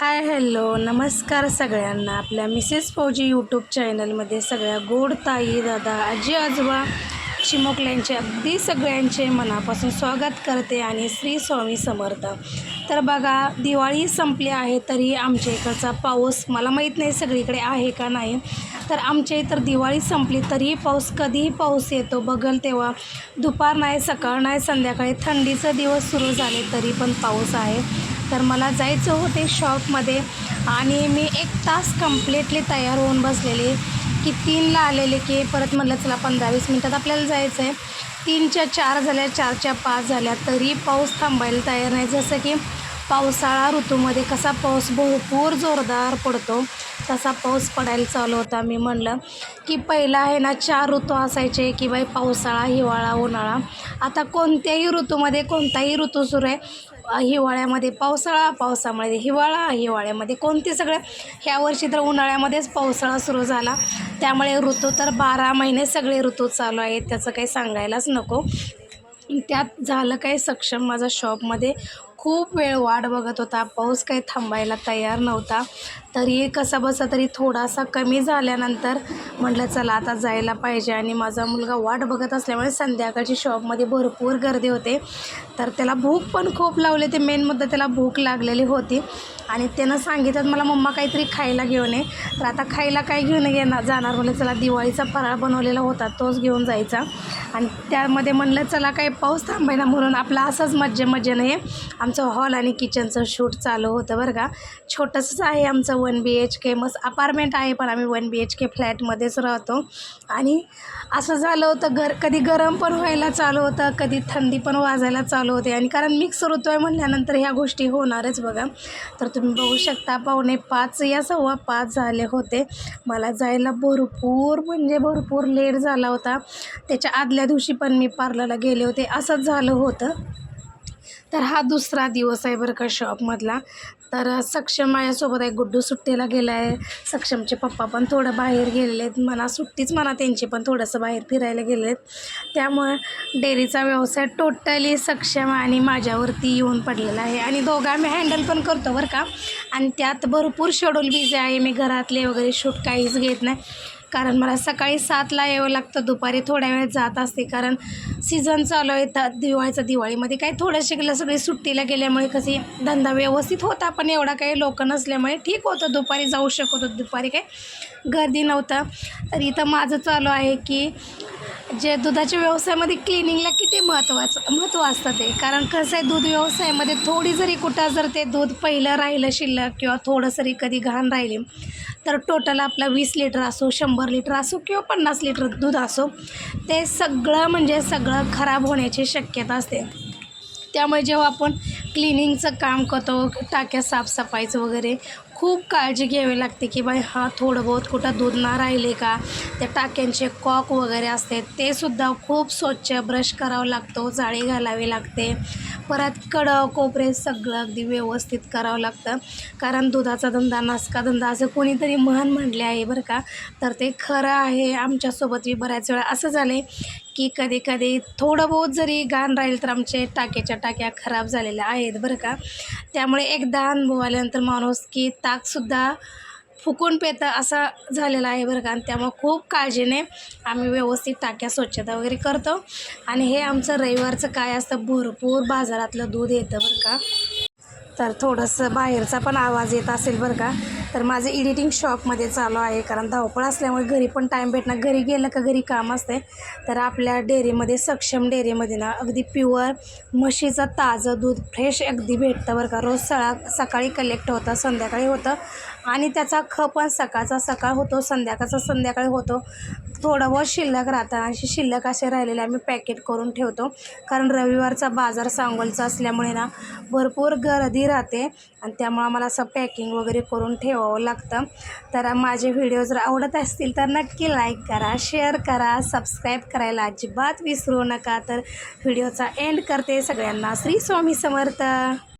Hi hello. नमस्कार सगळ्यांना. आपल्या मिसेस फौजी यूट्यूब चॅनलमध्ये सगळ्या गोड ताई दादा आजी आजोबा चिमोकल्यांचे अगदी सगळ्यांचे मनापासून स्वागत करते आणि श्री स्वामी समर्थ. तर बघा दिवाळी संपली आहे तरी आमच्या इकडचा पाऊस मला माहीत नाही सगळीकडे आहे का नाही. तर आमच्या इतर दिवाळी संपली तरीही पाऊस कधीही पाऊस येतो बघल तेव्हा. दुपार नाही सकाळ नाही संध्याकाळी थंडीचा दिवस सुरू झाले तरी पण पाऊस आहे. तर मला जायचं होते शॉपमध्ये आणि मी एक तास कम्प्लिटली तयार होऊन बसलेले. की तीनला आलेले की परत म्हटलं चला पंधरा वीस मिनटात आपल्याला जायचं आहे तीनच्या चार झाल्या चारच्या पाच झाल्या तरी पाऊस थांबायला तयार नाही. जसं की पावसाळा ऋतूमध्ये कसा पाऊस भरपूर जोरदार पडतो. तसा पाऊस पडायला चालू होता. मी म्हणलं की पहिला आहे ना चार ऋतू असायचे की बाई पावसाळा हिवाळा उन्हाळा. आता कोणत्याही ऋतूमध्ये कोणताही ऋतू सुरू आहे हिवाळ्यामध्ये पावसाळा पावसामध्ये हिवाळा हिवाळ्यामध्ये कोणते सगळे. ह्या वर्षी तर उन्हाळ्यामध्येच पावसाळा सुरू झाला. त्यामुळे ऋतू तर बारा महिने सगळे ऋतू चालू आहेत त्याचं काही सांगायलाच नको. त्यात झालं काय सक्षम माझा शॉपमध्ये खूप वेळ वाट बघत होता. पाऊस काही थांबायला तयार नव्हता. तरी कसा बसा तरी थोडासा कमी झाल्यानंतर म्हटलं चला आता जायला पाहिजे. आणि माझा मुलगा वाट बघत असल्यामुळे संध्याकाळची शॉपमध्ये भरपूर गर्दी होते. तर त्याला भूक पण खूप लावली ते मेन मुद्दा त्याला भूक लागलेली होती. आणि त्यानं सांगितलं मला मम्मा काहीतरी खायला घेऊन ये. तर आता खायला काय घेऊन येणार? जाणार म्हणलं चला दिवाळीचा फराळ बनवलेला होता तोच घेऊन जायचा. आणि त्यामध्ये म्हणलं चला काही पाऊस थांबायला म्हणून आपला असंच मज्जे मज्जेनं हे आमचं हॉल आणि किचनचं शूट चालू होतं बरं का. छोटंसंच आहे आमचं वन बी एच के मस्त अपार्टमेंट आहे पण आम्ही वन बी एच के फ्लॅटमध्येच राहतो. आणि असं झालं होतं घर कधी गरम पण व्हायला चालू होतं कधी थंडी पण वाजायला चालू होते. आणि कारण मिक्स ऋतू आहे म्हणल्यानंतर ह्या गोष्टी होणारच बघा. तर तुम्ही बघू शकता पावणे पाच या सव्वा पाच झाले होते. मला जायला भरपूर म्हणजे भरपूर लेट झाला होता. त्याच्या आदल्या दिवशी पण मी पार्लरला गेले होते. असंच झालं होतं. तर हा दुसरा दिवस आहे बरं का शॉपमधला तर सक्षम माझ्यासोबत आहे गुड्डू सुट्टीला गेला आहे सक्षमचे पप्पा पण थोडं बाहेर गेलेले आहेत. मला सुट्टीच म्हणा त्यांची पण थोडंसं बाहेर फिरायला गेले आहेत. त्यामुळे डेअरीचा व्यवसाय टोटली सक्षम आणि माझ्यावरती येऊन पडलेला आहे. आणि दोघं आम्ही हँडल पण करतो बरं का. आणि त्यात भरपूर शेड्यूल बिझी आहे. मी घरातले वगैरे शूट काहीच घेत नाही. कारण मला सकाळी सातला यावं लागतं दुपारी थोड्या वेळ जात असते. कारण सीझन चालू आहे तर दिवाळीचं दिवाळीमध्ये काही थोडं शिकलं सगळी सुट्टीला गेल्यामुळे कशी धंदा व्यवस्थित होता पण एवढा काही लोक नसल्यामुळे ठीक होतं. दुपारी जाऊ शकत होतं दुपारी काही गर्दी नव्हतं. तर इथं माझं चालू आहे की जे दुधाच्या व्यवसायामध्ये क्लिनिंगला किती महत्त्वाचं महत्त्व असतं ते? कारण कसं आहे दूध व्यवसायामध्ये थोडी जरी कुठं जर ते दूध पहिलं राहिलं शिल्लक किंवा थोडं जरी कधी घाण राहिली तर टोटल आपला वीस लिटर असो शंभर लिटर असो किंवा पन्नास लिटर दूध असो ते सगळं म्हणजे सगळं खराब होण्याची शक्यता असते. त्यामुळे जेव्हा आपण क्लिनिंगचं काम करतो टाक्या साफसफाईचं वगैरे खूप काळजी घ्यावी लागते की बाई हा थोडं बहुत कुठं दूध ना राहिले का? त्या टाक्यांचे कॉक वगैरे असते ते सुद्धा खूप स्वच्छ ब्रश करावं लागतो जाळी घालावी लागते. परत कडं कोपरे सगळं अगदी व्यवस्थित करावं लागतं. कारण दुधाचा धंदा नासका धंदा असं कोणीतरी म्हण म्हणले आहे बरं का. तर ते खरं आहे. आमच्यासोबतही बऱ्याच वेळा असं झालं आहे की कधी कधी थोडं बहुत जरी घाण राहील तर आमचे टाक्याच्या टाक्या खराब झालेल्या आहेत बरं का. त्यामुळे एकदा अनुभव आल्यानंतर माणूस की ताकसुद्धा फुकून पेतं असा झालेला आहे बरं का. आणि त्यामुळं खूप काळजीने आम्ही व्यवस्थित टाक्या स्वच्छता वगैरे करतो. आणि हे आमचं रविवारचं काय असतं भरपूर बाजारातलं दूध येतं बरं का. तर थोडंसं बाहेरचा पण आवाज येत असेल बरं का. तर माझं एडिटिंग शॉपमध्ये चालू आहे. कारण धावपळ असल्यामुळे घरी पण टाईम भेटणार. घरी गेलं का घरी काम असते तर आपल्या डेअरीमध्ये सक्षम डेअरीमध्ये ना अगदी प्युअर म्हशीचं ताजं दूध फ्रेश अगदी भेटतं बरं का. रोज सळा सकाळी कलेक्ट होतं संध्याकाळी होतं. आणि त्याचा ख पण सकाळचा सकाळ होतो संध्याकाळचा संध्याकाळी होतो. थोडं बहुत शिल्लक राहतं. असे शिल्लक असे राहिलेले आम्ही पॅकेट करून ठेवतो. कारण रविवारचा बाजार सांगोलचा असल्यामुळे ना भरपूर गर्दी राहते. आणि त्यामुळं आम्हाला असं पॅकिंग वगैरे करून ठेवावं लागतं. तर माझे व्हिडिओ जर आवडत असतील तर नक्की लाईक करा शेअर करा सबस्क्राईब करायला अजिबात विसरू नका. तर व्हिडिओचा एंड करते सगळ्यांना. श्री स्वामी समर्थ.